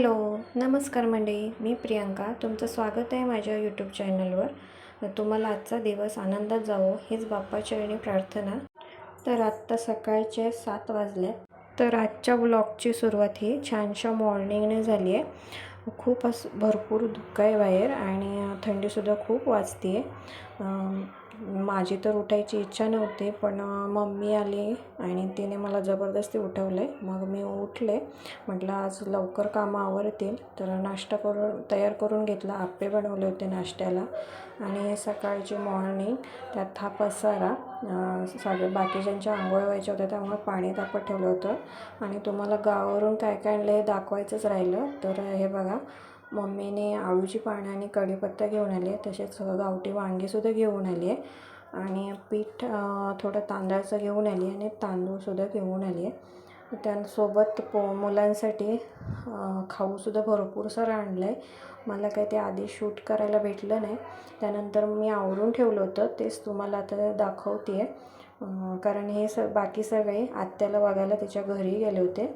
Hello नमस्कार मंडळी मी प्रियंका. तुमचं स्वागत आहे माझ्या यूट्यूब चॅनलवर तुम्हाला आजचा दिवस आनंदात जावो हीच बाप्पाचरणी प्रार्थना. तर आत्ता सकाळचे सात वाजले. तर आजच्या ब्लॉगची सुरुवात ही छानशा मॉर्निंगने झाली आहे. खूप असं भरपूर धुकं आहे बाहेर आणि थंडीसुद्धा खूप वाजते आहे माझी तर उठायची इच्छा नव्हती पण मम्मी आली आणि तिने मला जबरदस्ती उठवले मग मी उठले. म्हटलं आज लवकर कामं आवरतील. तर नाश्ता करून तयार करून घेतला. आप्पे बनवले होते नाश्त्याला. आणि सकाळची मॉर्निंग त्यात हा पसारा सगळे बाकीच्यांच्या आंघोळ व्हायच्या होत्या त्यामुळे पाणी तापत ठेवलं होतं. आणि तुम्हाला गावावरून काय काय आणलं हे दाखवायचंच राहिलं. तर हे बघा मम्मीने आळूची पानं आणि कढीपत्ता घेऊन आली आहे. तसेच गावठी वांगीसुद्धा घेऊन आली आहे. आणि पीठ थोडं तांदळाचं घेऊन आली आणि तांदूळसुद्धा घेऊन आली आहे. त्यासोबत पो मुलांसाठी खाऊसुद्धा भरपूर सारं आणलं आहे. मला काही ते आधी शूट करायला भेटलं नाही. त्यानंतर मी आवरून ठेवलं होतं. तेच तुम्हाला आता दाखवते आहे कारण हे स बाकी सगळे आत्याला बघायला त्याच्या घरी गेले होते.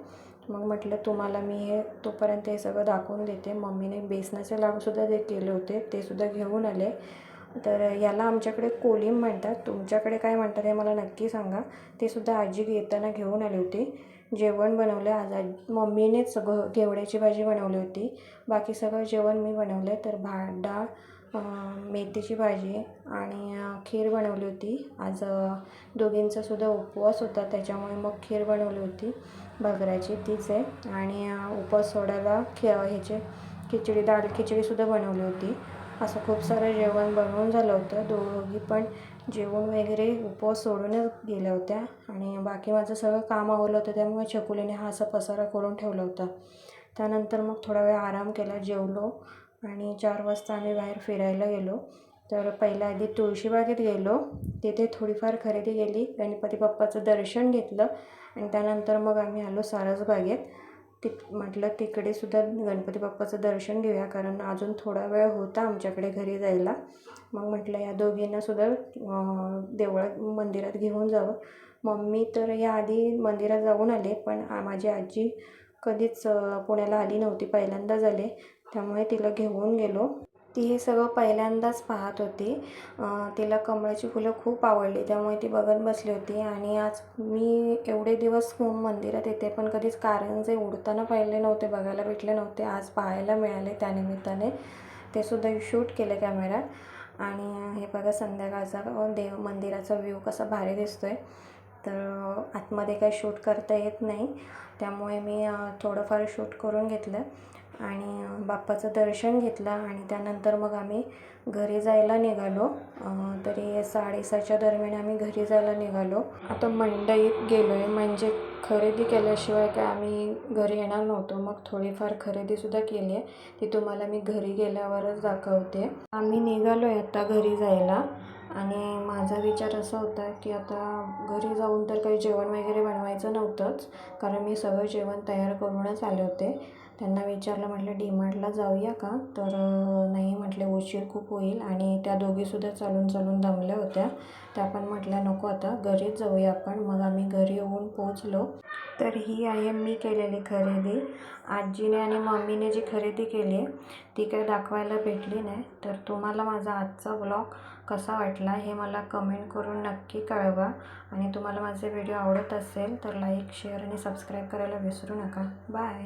मग म्हटलं तुम्हाला मी हे तोपर्यंत हे सगळं दाखवून देते. मम्मीने बेसनाचे लाडूसुद्धा जे केले होते तेसुद्धा घेऊन आले. तर याला आमच्याकडे कोलिम म्हणतात. तुमच्याकडे काय म्हणतात हे मला नक्की सांगा. ते सुद्धा आजी येताना घेऊन आली होती. जेवण बनवलं. आज आज मम्मीनेच सगळं घेवड्याची भाजी बनवली होती. बाकी सगळं जेवण मी बनवलं आहे तर भात डाळ मेथीची भाजी आणि खीर बनवली होती. आज दोघींचा सुद्धा उपवास होता. त्याच्यामुळे मग खीर बनवली होती. भगराची तीच आहे. आणि उपवास सोडायला खि ह्याचे खिचडी डाळ खिचडीसुद्धा बनवली होती. असं खूप सारं जेवण बनवून झालं होतं. दोघी पण जेवण वगैरे उपवास सोडूनच गेल्या होत्या. आणि बाकी माझं सगळं काम आवलं होतं त्यामुळे चकुलीने हा असा पसारा करून ठेवला होता. त्यानंतर मग थोडा वेळ आराम केला जेवलो आणि चार वाजता आम्ही बाहेर फिरायला गेलो. तर पहिल्या आधी तुळशीबागेत गेलो. तिथे थोडीफार खरेदी केली. गणपती बाप्पाचं दर्शन घेतलं. आणि त्यानंतर मग आम्ही आलो सारसबागेत तिक म्हटलं तिकडे सुद्धा गणपती बाप्पाचं दर्शन घेऊया कारण अजून थोडा वेळ होता आमच्याकडे घरी जायला. मग म्हटलं या दोघींनासुद्धा देवळात मंदिरात घेऊन जावं. मम्मी तर याआधी मंदिरात जाऊन आले पण माझी आजी कधीच पुण्याला आली नव्हती पहिल्यांदाच आले. त्यामुळे तिला घेऊन गेलो. ती हे सगळं पहिल्यांदाच पाहत होती. तिला कमळाची फुलं खूप आवडली त्यामुळे ती बघत बसली होती. आणि आज मी एवढे दिवस मंदिरात येते पण कधीच कारंजे उडताना पाहिले नव्हते बघायला भेटले नव्हते आज पाहायला मिळाले त्यानिमित्ताने ते सुद्धा शूट केले कॅमेऱ्यात. आणि हे बघा संध्याकाळचा देव मंदिराचा व्ह्यू कसा भारी दिसतो आहे तर आतमध्ये काही शूट करता येत नाही त्यामुळे मी थोडंफार शूट करून घेतलं. आणि बाप्पाचं दर्शन घेतलं आणि त्यानंतर मग आम्ही घरी जायला निघालो. तरी साडेसहाच्या दरम्यान आम्ही घरी जायला निघालो. आता मंडईत गेलो आहे म्हणजे खरेदी केल्याशिवाय काय आम्ही घरी येणार नव्हतो. मग थोडीफार खरेदीसुद्धा केली आहे ती तुम्हाला मी घरी गेल्यावरच दाखवते. आम्ही निघालो आहे आता घरी जायला. आणि माझा विचार असा होता की आता घरी जाऊन तर काही जेवण वगैरे बनवायचं नव्हतंच कारण मी सगळं जेवण तयार करूनच आले होते. त्यांना विचारलं म्हटलं डी मार्टला जाऊया का? तर नाही म्हटले उशीर खूप होईल आणि त्या दोघीसुद्धा चालून चालून दमल्या होत्या. त्या पण म्हटल्या नको आता घरीच जाऊया आपण. मग आम्ही घरी येऊन पोचलो तर ही आहे मी केलेली खरेदी. आजीने आणि मम्मीने जी खरेदी केली आहे ती काही दाखवायला भेटली नाही. तर तुम्हाला माझा आजचा ब्लॉग कसा वाटला हे मला कमेंट करून नक्की कळवा. आणि तुम्हाला माझे व्हिडिओ आवडत असेल तर लाईक शेअर आणि सबस्क्राईब करायला विसरू नका. बाय